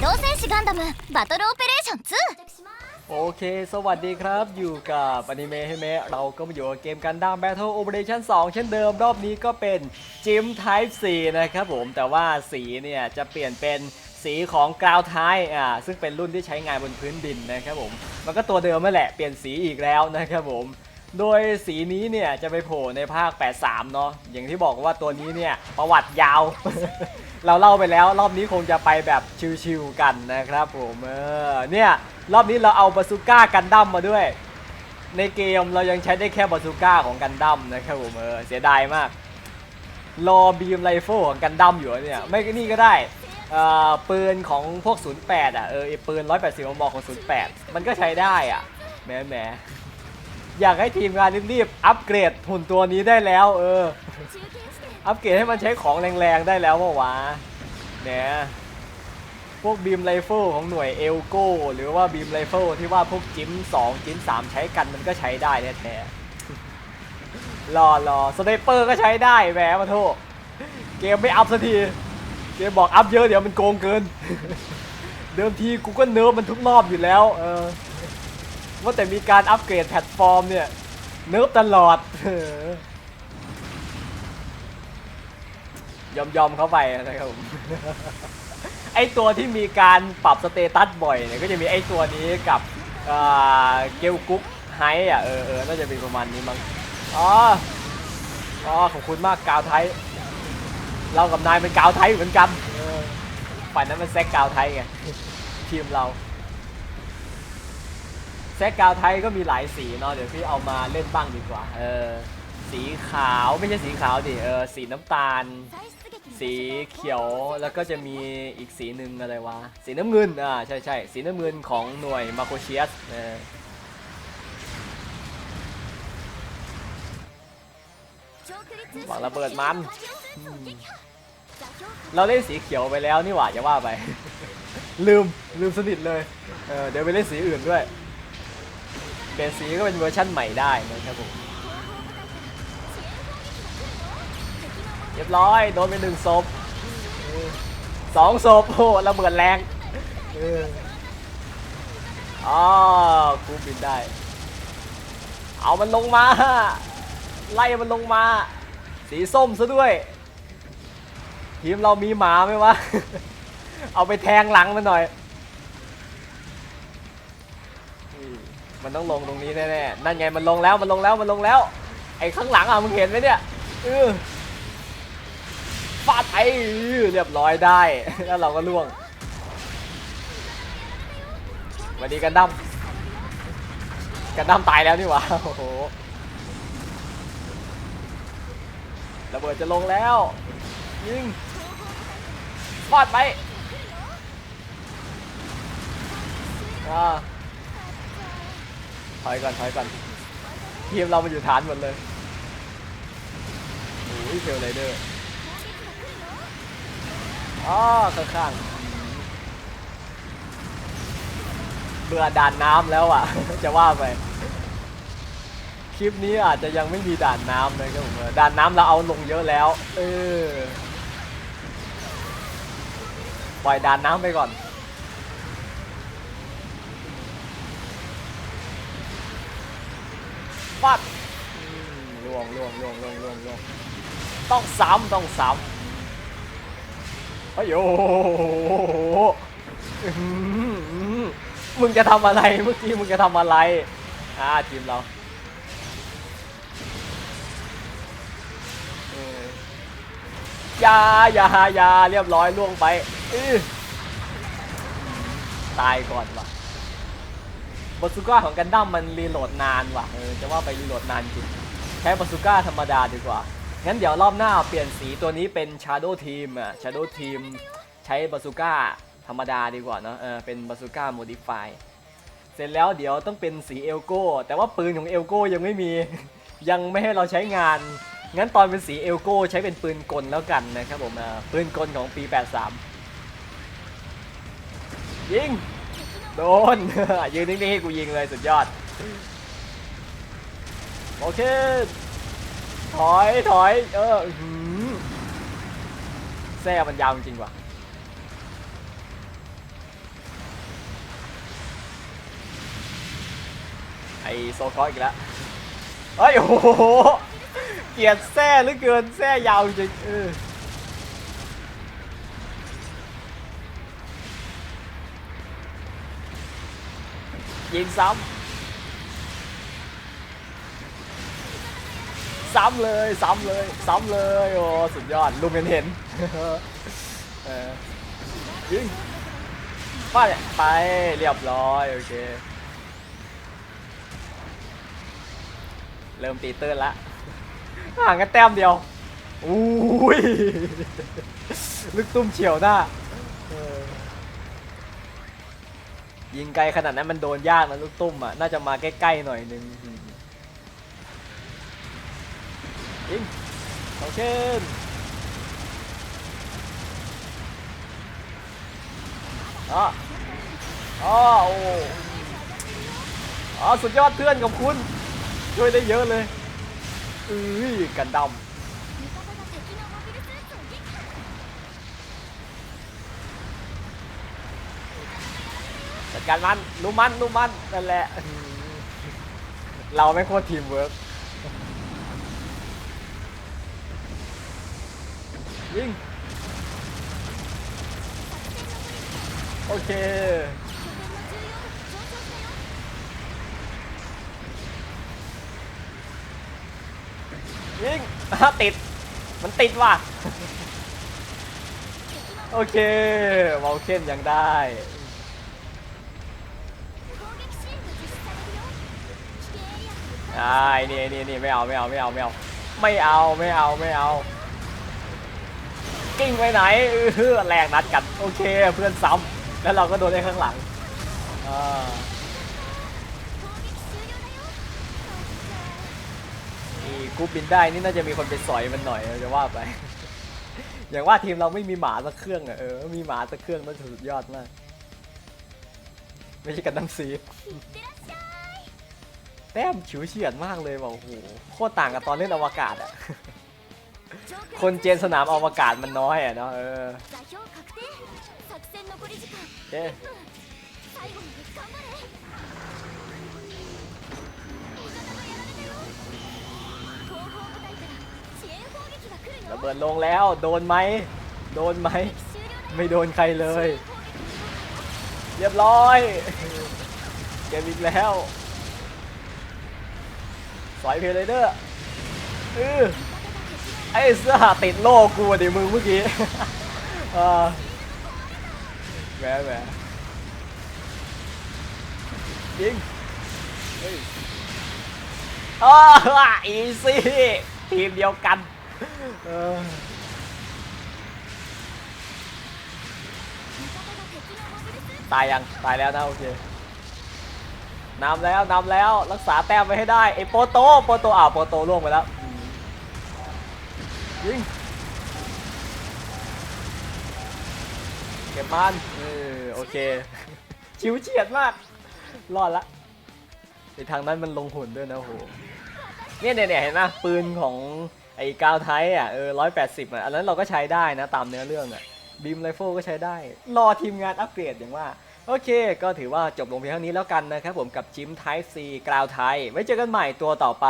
動戦士ガンダムバトルオペレーション โอเค สวัสดีครับ อยู่กับอนิเมะให้เมะเราก็มาอยู่กับเกมกันดั้ม Battle Operation 2 เช่นเดิม รอบนี้ก็เป็นจิม Type C นะครับผม แต่ว่าสีเนี่ยจะเปลี่ยนเป็นสีของกราวท้ายอ่า ซึ่งเป็นรุ่นที่ใช้งานบนพื้นดินนะครับผม มันก็ตัวเดิมนั่นแหละ เปลี่ยนสีอีกแล้วนะครับผม โดยสีนี้เนี่ยจะไปโผล่ในภาค 83 เนาะอย่างที่บอกว่าตัวนี้เนี่ยประวัติยาว เราเล่าไปแล้วรอบนี้คงจะไปแบบชิวๆกันนะครับผมเออเนี่ยรอบนี้เราเอาบาซูก้ากันดั้มมาด้วย ในเกมเรายังใช้ได้แค่บาซูก้าของกันดั้มนะครับผมเออเสียดายมาก รอบีมไรเฟิลของกันดั้มอยู่เนี่ยไม่นี่ก็ได้เอ่อปืนของพวก 08 อะเออไอ้ปืน 180มมของ 08 มันก็ใช้ได้อะแหมแหม อยากให้ทีมงานรีบๆอัปเกรดหุ่นตัวนี้ได้แล้ว เออ อัปเกรดให้มันใช้ของแรงๆได้แล้วเมื่อวะเนี่ยพวกบีมไรเฟิลของหน่วยเอลโกหรือว่าบีมไรเฟิลที่ว่าพวกจิ้ม2จิ้ม3ใช้กันมันก็ใช้ได้แท้ๆรอรอสไนเปอร์ก็ใช้ได้แหมมาโทษเกมไม่อัพสักทีเกมบอกอัพเยอะเดี๋ยวมันโกงเกิน เดิมทีกูก็เนิร์ฟมันทุกรอบอยู่แล้ว เออ ว่าแต่มีการอัปเกรดแพลตฟอร์มเนี่ยเนิร์ฟตลอดยอมยอมเข้าไปนะครับผมไอตัวที่มีการปรับสเตตัสบ่อยเนี่ยก็จะมีไอตัวนี้กับเกลกุ๊กไฮอะเออเออน่าจะเป็นประมาณนี้มั้งอ๋ออ๋อขอบคุณมากกาวไทย เรากับนายเป็นกาวไทยเหมือนกันฝ่ายนั้นมันแซกกาวไทยไงทีมเรา ซกกาวไทยก็มีหลายสีเนาะเดี๋ยวพี่เอามาเล่นบ้างดีกว่า เออ สีขาวไม่ใช่สีขาวดิเออสีน้ำตาล สีเขียวแล้วก็จะมีอีกสีหนึ่งอะไรวะ สีน้ำเงินอ่าใช่ใช่สีน้ำเงินของหน่วยมาโคเชียสเออวางระเบิดมัน เราเล่นสีเขียวไปแล้วนี่หว่าจะว่าไป ลืมลืมสนิทเลยเออเดี๋ยวไปเล่นสีอื่นด้วย เปลี่ยนสีก็เป็นเวอร์ชั่นใหม่ได้นะครับผมเรียบร้อยโดนไปหนึ่งศพสองศพโอ้ระเบิดแรงเอออ๋อกูบินได้ เอามันลงมา ไล่มันลงมา สีส้มซะด้วยทีมเรามีหมาไหมวะ เอาไปแทงหลังมันหน่อย มันต้องลงตรงนี้แน่ๆ นั่นไงมันลงแล้วมันลงแล้วมันลงแล้ว ไอ้ข้างหลังอะมึงเห็นไหมเนี่ยเออฟาดไปอื้อเรียบร้อยได้ แล้วเราก็ล่วงสวัสดีกันดั้มกันดั้มตายแล้วนี่หว่าโอ้โหระเบิดจะลงแล้ว ยิงฟาดไปอ่า ถอยก่อนถอยก่อนทีมเรามันอยู่ฐานหมดเลยโอ้ยเฟลไรเดอร์อ๋อข้างๆเบื่อด่านน้ำแล้วอะ จะว่าไป คลิปนี้อาจจะยังไม่มีด่านน้ำนะครับผมด่านน้ำเราเอาลงเยอะแล้ว เออ ปล่อยด่านน้ำไปก่อน ปัดอืมล่วงล่วงล่วงล่วงล่วงล่วงต้องซ้ำต้องซ้ำเฮ้ยโอ้โหอื้อหือมึงจะทำอะไรเมื่อกี้มึงจะทำอะไรอ่าทีมเราเอออย่าอย่าอย่าเรียบร้อยล่วงไปอื้อตายก่อนว่ะ บาซูก้าของกันดั้มมันรีโหลดนานว่ะเออจะว่าไปรีโหลดนานจริงใช้บาซูก้าธรรมดาดีกว่า งั้นเดี๋ยวรอบหน้าเปลี่ยนสีตัวนี้เป็น Shadow Team อะ Shadow Team ใช้บาซูก้าธรรมดาดีกว่าเนอะเออเป็นบาซูก้าโมดิฟายเสร็จแล้วเดี๋ยวต้องเป็นสีเอลโก้แต่ว่าปืนของเอลโก้ยังไม่มี ยังไม่ให้เราใช้งาน งั้นตอนเป็นสีเอลโก้ใช้เป็นปืนกลแล้วกันนะครับผมปืนกลของปี 83 ยิง โดน ยืนนิ่งๆให้กูยิงเลยสุดยอด โอเค ถอยถอย เออแซ่มันยาวจริงว่ะไอโซคออีกแล้วเฮ้ยโอ้โห เกียดแซ่หรือเกินแซ่ยาวจริงเออ ยิงซ้ำซ้ำเลยซ้ำเลยซ้ำเลยโอ้สุดยอดลุมเห็นเห็นเออยิงไปไปเรียบร้อยโอเคเริ่มตีเตื้นละห่างกันแต้มเดียวอุ้ย ลึกตุ้มเฉียวหน้า ยิงไกลขนาดนั้นมันโดนยากนะลูกตุ้มอะ น่าจะมาใกล้ๆหน่อยนึงยิงโอเคอ๋ออ๋อโอ้อ๋อสุดยอดเพื่อนกับคุณ ช่วยได้เยอะเลย อือกันด味 จัดการมันรู้มันรู้มันนั่นแหละ เราไม่โคตรทีมเวิร์กยิงโอเคยิงอะติด มันติดว่ะ โอเคเมาเคนยังได้ ไอ้นี่นี่นี่ไม่เอาไม่เอาไม่เอาไม่เอาไม่เอาไม่เอาไม่เอากิ้งไปไหนเออแรงนัดกันโอเคเพื่อนซ้ำแล้วเราก็โดนได้ข้างหลังอ่าีกูบินได้นี่น่าจะมีคนไปสอยมันหน่อยจะว่าไป อย่างว่าทีมเราไม่มีหมาสักเครื่องอะเออมีหมาสักเครื่องนั่นสุดยอดมากไม่ใช่กันน้ำซี แต้มฉิวเฉียดมากเลยบอกโอ้โหโคตรต่างกับตอนเล่นอวกาศอะคนเจนสนามอวกาศมันน้อยอะเนาะเออเอ๊ระเบิดลงแล้วโดนไหมโดนไหมไม่โดนใครเลย เรียบร้อยเกมอีกแล้ว สอยเพลเดอร์ไอ้เสื้อหาติดโลกูดิมึงเมื่อกี้แหมแหมยิงอ้าอีซี่ทีมเดียวกันตายยัง ตายแล้วนะโอเค นำแล้วนำแล้วรักษาแต้มไว้ให้ได้ไอ้โปโตโปโตอ่าวโปโตล่วงไปแล้วยิงเก็บมันเออโอเค ชิวเฉียดมากรอดละไอทางนั้นมันลงหุ่นด้วยนะโหเนี่ยเนี่ยเนี่ยเห็นไหมปืนของไอ้กาวไทยอะเออร้อยแปดสิบอะอันนั้นเราก็ใช้ได้นะตามเนื้อเรื่องอะบีมไรเฟิลก็ใช้ได้ รอทีมงานอัปเกรดอย่างว่า โอเค ก็ถือว่าจบลงเพียงเท่านี้แล้วกันนะครับผมกับจิมไทซีกราวไทย ไว้เจอกันใหม่ตัวต่อไป